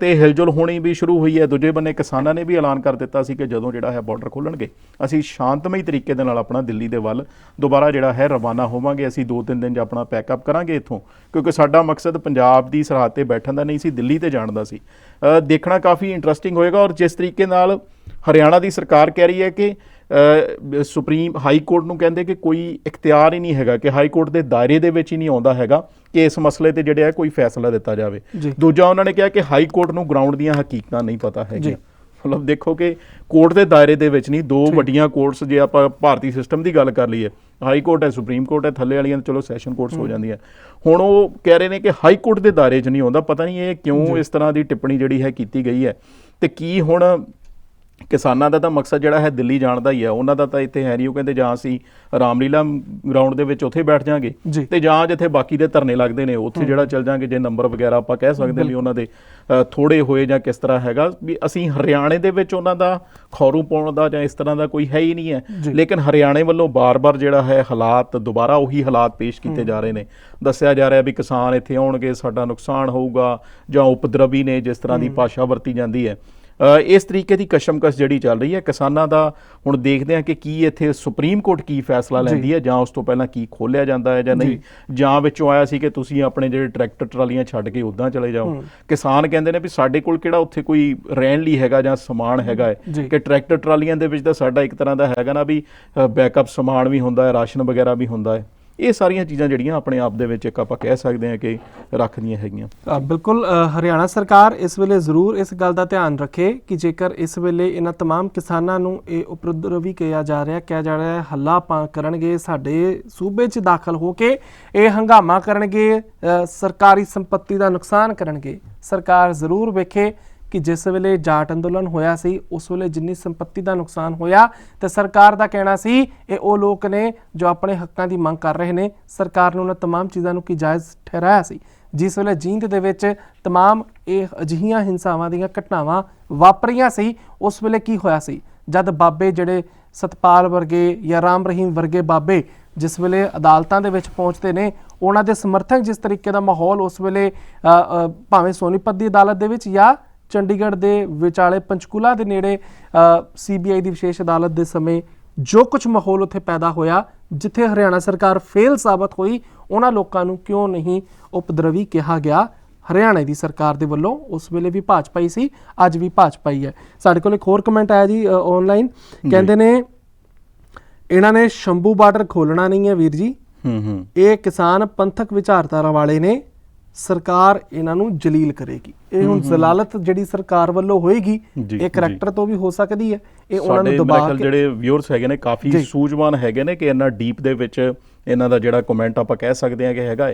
ਤੇ ਹਿਲਜੁਲ ਹੋਣੀ ਵੀ ਸ਼ੁਰੂ ਹੋਈ ਹੈ। ਦੂਜੇ ਬੰਨੇ ਕਿਸਾਨਾਂ ਨੇ ਵੀ ਐਲਾਨ ਕਰ ਦਿੱਤਾ ਸੀ ਕਿ ਜਦੋਂ ਜਿਹੜਾ ਹੈ ਬਾਰਡਰ ਖੋਲਣਗੇ, ਅਸੀਂ ਸ਼ਾਂਤਮਈ ਤਰੀਕੇ ਦੇ ਨਾਲ ਆਪਣਾ ਦਿੱਲੀ ਦੇ ਵੱਲ ਦੁਬਾਰਾ ਜਿਹੜਾ ਹੈ ਰਵਾਨਾ ਹੋਵਾਂਗੇ। ਅਸੀਂ 2-3 ਦਿਨ 'ਚ ਆਪਣਾ ਪੈਕਅਪ ਕਰਾਂਗੇ ਇੱਥੋਂ, ਕਿਉਂਕਿ ਸਾਡਾ ਮਕਸਦ ਪੰਜਾਬ ਦੀ ਸਰਹੱਦ ਤੇ ਬੈਠਣ ਦਾ ਨਹੀਂ ਸੀ, ਦਿੱਲੀ ਤੇ ਜਾਣ ਦਾ ਸੀ। ਦੇਖਣਾ ਕਾਫੀ ਇੰਟਰਸਟਿੰਗ ਹੋਏਗਾ ਔਰ ਜਿਸ ਤਰੀਕੇ ਨਾਲ ਹਰਿਆਣਾ ਦੀ ਸਰਕਾਰ ਕਹਿ ਰਹੀ ਹੈ ਕਿ ਸੁਪਰੀਮ ਹਾਈ ਕੋਰਟ ਨੂੰ ਕਹਿੰਦੇ ਕਿ ਕੋਈ ਇਖਤਿਆਰ ਹੀ ਨਹੀਂ ਹੈਗਾ ਕਿ ਹਾਈ ਕੋਰਟ ਦੇ ਦਾਇਰੇ ਦੇ ਵਿੱਚ ਹੀ ਨਹੀਂ ਆਉਂਦਾ ਹੈਗਾ ਕਿ ਇਸ ਮਸਲੇ ਤੇ ਜਿਹੜੇ ਹੈ ਕੋਈ ਫੈਸਲਾ ਦਿੱਤਾ ਜਾਵੇ। ਦੂਜਾ ਉਹਨਾਂ ਨੇ ਕਿਹਾ ਕਿ ਹਾਈ ਕੋਰਟ ਨੂੰ ਗਰਾਊਂਡ ਦੀਆਂ ਹਕੀਕਤਾਂ ਨਹੀਂ ਪਤਾ। ਹੈਗੀਆਂ। ਮਤਲਬ ਦੇਖੋ ਕਿ ਕੋਰਟ ਦੇ ਦਾਇਰੇ ਦੇ ਵਿੱਚ ਨਹੀਂ ਦੋ ਵੱਡੀਆਂ ਕੋਰਟਸ ਜੇ ਆਪਾਂ ਭਾਰਤੀ ਸਿਸਟਮ ਦੀ ਗੱਲ ਕਰ ਲਈਏ ਹਾਈ ਕੋਰਟ ਹੈ ਸੁਪਰੀਮ ਕੋਰਟ ਹੈ ਥੱਲੇ ਵਾਲੀਆਂ ਚਲੋ ਸੈਸ਼ਨ ਕੋਰਟਸ ਹੋ ਜਾਂਦੀਆਂ। ਹੁਣ ਉਹ ਕਹਿ ਰਹੇ ਨੇ ਕਿ ਹਾਈ ਕੋਰਟ ਦੇ ਦਾਇਰੇ 'ਚ ਨਹੀਂ ਆਉਂਦਾ ਪਤਾ ਨਹੀਂ ਇਹ ਕਿਉਂ ਇਸ ਤਰ੍ਹਾਂ ਦੀ ਟਿੱਪਣੀ ਜਿਹੜੀ ਹੈ ਕੀਤੀ ਗਈ ਹੈ ਤੇ ਕੀ ਹੁਣ ਕਿਸਾਨਾਂ ਦਾ ਤਾਂ ਮਕਸਦ ਜਿਹੜਾ ਹੈ ਦਿੱਲੀ ਜਾਣ ਦਾ ਹੀ ਹੈ। ਉਹਨਾਂ ਦਾ ਤਾਂ ਇੱਥੇ ਹੈ ਨਹੀਂ। ਉਹ ਕਹਿੰਦੇ ਜਾਂ ਅਸੀਂ ਰਾਮਲੀਲਾ ਗਰਾਊਂਡ ਦੇ ਵਿੱਚ ਉੱਥੇ ਬੈਠ ਜਾਾਂਗੇ। ਤੇ ਜਾਂ ਜਿੱਥੇ ਬਾਕੀ ਦੇ ਧਰਨੇ ਲੱਗਦੇ ਨੇ ਉੱਥੇ ਜਿਹੜਾ ਚੱਲ ਜਾਾਂਗੇ ਜੇ ਨੰਬਰ ਵਗੈਰਾ ਆਪਾਂ ਕਹਿ ਸਕਦੇ ਵੀ ਉਹਨਾਂ ਦੇ ਥੋੜੇ ਹੋਏ ਜਾਂ ਕਿਸ ਤਰ੍ਹਾਂ ਹੈਗਾ। ਵੀ ਅਸੀਂ ਹਰਿਆਣੇ ਦੇ ਵਿੱਚ ਉਹਨਾਂ ਦਾ ਖੌਰੂ ਪਾਉਣ ਦਾ ਜਾਂ ਇਸ ਤਰ੍ਹਾਂ ਦਾ ਕੋਈ ਹੈ ਹੀ ਨਹੀਂ ਹੈ। ਲੇਕਿਨ ਹਰਿਆਣੇ ਵੱਲੋਂ ਬਾਰ-ਬਾਰ ਜਿਹੜਾ ਹੈ ਹਾਲਾਤ ਦੁਬਾਰਾ ਉਹੀ ਹਾਲਾਤ ਪੇਸ਼ ਕੀਤੇ ਜਾ ਰਹੇ ਨੇ। ਦੱਸਿਆ ਜਾ ਰਿਹਾ ਵੀ ਕਿਸਾਨ ਇੱਥੇ ਆਉਣਗੇ ਸਾਡਾ ਨੁਕਸਾਨ ਹੋਊਗਾ ਜਾਂ ਉਪਦਰਵੀ ਨੇ ਜਿਸ ਤਰ੍ਹਾਂ ਦੀ ਭਾਸ਼ਾ ਵਰਤੀ ਜਾਂਦੀ ਹੈ। ਇਸ ਤਰੀਕੇ ਦੀ ਕਸ਼ਮਕਸ਼ ਜਿਹੜੀ ਚੱਲ ਰਹੀ ਹੈ ਕਿਸਾਨਾਂ ਦਾ ਹੁਣ ਦੇਖਦੇ ਹਾਂ ਕਿ ਕੀ ਇੱਥੇ ਸੁਪਰੀਮ ਕੋਰਟ ਕੀ ਫੈਸਲਾ ਲੈਂਦੀ ਹੈ ਜਾਂ ਉਸ ਤੋਂ ਪਹਿਲਾਂ ਕੀ ਖੋਲਿਆ ਜਾਂਦਾ ਹੈ ਜਾਂ ਨਹੀਂ। ਜਾਂ ਵਿੱਚੋਂ ਆਇਆ ਸੀ ਕਿ ਤੁਸੀਂ ਆਪਣੇ ਜਿਹੜੇ ਟਰੈਕਟਰ ਟਰਾਲੀਆਂ ਛੱਡ ਕੇ ਉਦਾਂ ਚਲੇ ਜਾਓ। ਕਿਸਾਨ ਕਹਿੰਦੇ ਨੇ ਵੀ ਸਾਡੇ ਕੋਲ ਕਿਹੜਾ ਉੱਥੇ ਕੋਈ ਰਹਿਣ ਲਈ ਹੈਗਾ ਜਾਂ ਸਮਾਨ ਹੈਗਾ ਹੈ। ਕਿ ਟਰੈਕਟਰ ਟਰਾਲੀਆਂ ਦੇ ਵਿੱਚ ਤਾਂ ਸਾਡਾ ਇੱਕ ਤਰ੍ਹਾਂ ਦਾ ਹੈਗਾ ਨਾ ਵੀ ਬੈਕਅਪ ਸਮਾਨ ਵੀ ਹੁੰਦਾ ਹੈ ਰਾਸ਼ਨ ਵਗੈਰਾ ਵੀ ਹੁੰਦਾ ਹੈ। ਇਹ ਸਾਰੀਆਂ ਚੀਜ਼ਾਂ ਜਿਹੜੀਆਂ ਆਪਣੇ ਆਪ ਦੇ ਵਿੱਚ ਇੱਕ ਆਪਾਂ ਕਹਿ ਸਕਦੇ ਹਾਂ ਕਿ ਰੱਖਦੀਆਂ ਹੈਗੀਆਂ। ਬਿਲਕੁਲ ਹਰਿਆਣਾ ਸਰਕਾਰ ਇਸ ਵੇਲੇ ਜ਼ਰੂਰ ਇਸ ਗੱਲ ਦਾ ਧਿਆਨ ਰੱਖੇ ਕਿ ਜੇਕਰ ਇਸ ਵੇਲੇ ਇਹਨਾਂ तमाम ਕਿਸਾਨਾਂ ਨੂੰ ਇਹ ਉਪਦਰਵੀ ਕਿਹਾ ਜਾ ਰਿਹਾ, ਕਿਹਾ ਜਾ ਰਿਹਾ ਹੱਲਾ ਪਾ ਕਰਨਗੇ, ਸਾਡੇ ਸੂਬੇ 'ਚ ਦਾਖਲ ਹੋ ਕੇ ਇਹ ਹੰਗਾਮਾ ਕਰਨਗੇ ਸਰਕਾਰੀ ਸੰਪਤੀ ਦਾ ਨੁਕਸਾਨ ਕਰਨਗੇ, ਸਰਕਾਰ ਜ਼ਰੂਰ ਵੇਖੇ ਕਿ ਜਿਸ ਵੇਲੇ ਜਾਟ ਅੰਦੋਲਨ ਹੋਇਆ ਸੀ, ਉਸ ਵੇਲੇ ਜਿੰਨੀ ਸੰਪਤੀ ਦਾ ਨੁਕਸਾਨ ਹੋਇਆ ਤੇ ਸਰਕਾਰ ਦਾ ਕਹਿਣਾ ਸੀ, ਇਹ ਉਹ ਲੋਕ ਨੇ ਜੋ ਆਪਣੇ ਹੱਕਾਂ ਦੀ ਮੰਗ ਕਰ ਰਹੇ ਨੇ। ਸਰਕਾਰ ਨੇ ਉਹਨਾਂ तमाम ਚੀਜ਼ਾਂ ਨੂੰ ਕੀ ਜਾਇਜ਼ ਠਹਿਰਾਇਆ ਸੀ? ਜਿਸ ਵੇਲੇ ਜੀਂਦ ਦੇ ਵਿੱਚ तमाम ਇਹ ਅਜਿਹੀਆਂ ਹਿੰਸਾਵਾਂ ਦੀਆਂ ਘਟਨਾਵਾਂ ਵਾਪਰੀਆਂ ਸੀ, ਉਸ ਵੇਲੇ ਕੀ ਹੋਇਆ ਸੀ? ਜਦ ਬਾਬੇ ਜਿਹੜੇ ਸਤਪਾਲ ਵਰਗੇ ਜਾਂ ਰਾਮ ਰਹੀਮ ਵਰਗੇ ਬਾਬੇ ਜਿਸ ਵੇਲੇ ਅਦਾਲਤਾਂ ਦੇ ਵਿੱਚ ਪਹੁੰਚਦੇ ਨੇ, ਉਹਨਾਂ ਦੇ ਸਮਰਥਕ ਜਿਸ ਤਰੀਕੇ ਦਾ ਮਾਹੌਲ ਉਸ ਵੇਲੇ ਭਾਵੇਂ ਸੋਨੀਪਤ ਦੀ ਅਦਾਲਤ ਦੇ ਵਿੱਚ ਜਾਂ ਚੰਡੀਗੜ੍ਹ ਦੇ ਵਿਚਾਲੇ ਪੰਚਕੂਲਾ ਦੇ ਨੇੜੇ ਸੀਬੀਆਈ ਦੀ ਵਿਸ਼ੇਸ਼ ਅਦਾਲਤ ਦੇ ਸਮੇਂ ਜੋ ਕੁਝ ਮਾਹੌਲ ਉੱਥੇ ਪੈਦਾ ਹੋਇਆ ਜਿੱਥੇ ਹਰਿਆਣਾ ਸਰਕਾਰ ਫੇਲ ਸਾਬਤ ਹੋਈ ਉਹਨਾਂ ਲੋਕਾਂ ਨੂੰ ਕਿਉਂ ਨਹੀਂ ਉਪਦਰਵੀ ਕਿਹਾ ਗਿਆ? ਹਰਿਆਣਾ ਦੀ ਸਰਕਾਰ ਦੇ ਵੱਲੋਂ ਉਸ ਵੇਲੇ ਵੀ ਭਾਜਪਾ ਹੀ ਸੀ ਅੱਜ ਵੀ ਭਾਜਪਾ ਹੀ ਹੈ। ਸਾਡੇ ਕੋਲ ਇੱਕ ਹੋਰ ਕਮੈਂਟ ਆਇਆ ਜੀ ਆਨਲਾਈਨ ਕਹਿੰਦੇ ਨੇ ਇਹਨਾਂ ਨੇ ਸ਼ੰਭੂ ਬਾਰਡਰ ਖੋਲਣਾ ਨਹੀਂ ਹੈ ਵੀਰ ਜੀ। ਹੂੰ ਹੂੰ। ਇਹ ਕਿਸਾਨ ਪੰਥਕ ਵਿਚਾਰਧਾਰਾ ਵਾਲੇ ਨੇ ਸਰਕਾਰ ਇਹਨਾਂ ਨੂੰ ਜਲੀਲ ਕਰੇਗੀ। ਇਹ ਹੁਣ ਜ਼ਲਾਲਤ ਜਿਹੜੀ ਸਰਕਾਰ ਵੱਲੋਂ ਹੋਏਗੀ ਇਹ ਕਰੈਕਟਰ ਤੋਂ ਵੀ ਹੋ ਸਕਦੀ ਹੈ। ਇਹ ਉਹਨਾਂ ਨੂੰ ਦਬਾ ਕੇ ਜਿਹੜੇ ਵਿਊਅਰਸ ਹੈਗੇ ਨੇ ਕਾਫੀ। ਸੂਝਵਾਨ ਹੈਗੇ ਨੇ ਕਿ ਇੰਨਾ ਡੀਪ ਦੇ ਵਿੱਚ ਇਹਨਾਂ ਦਾ ਜਿਹੜਾ ਕਮੈਂਟ ਆਪਾਂ ਕਹਿ ਸਕਦੇ ਹਾਂ ਕਿ ਹੈਗਾ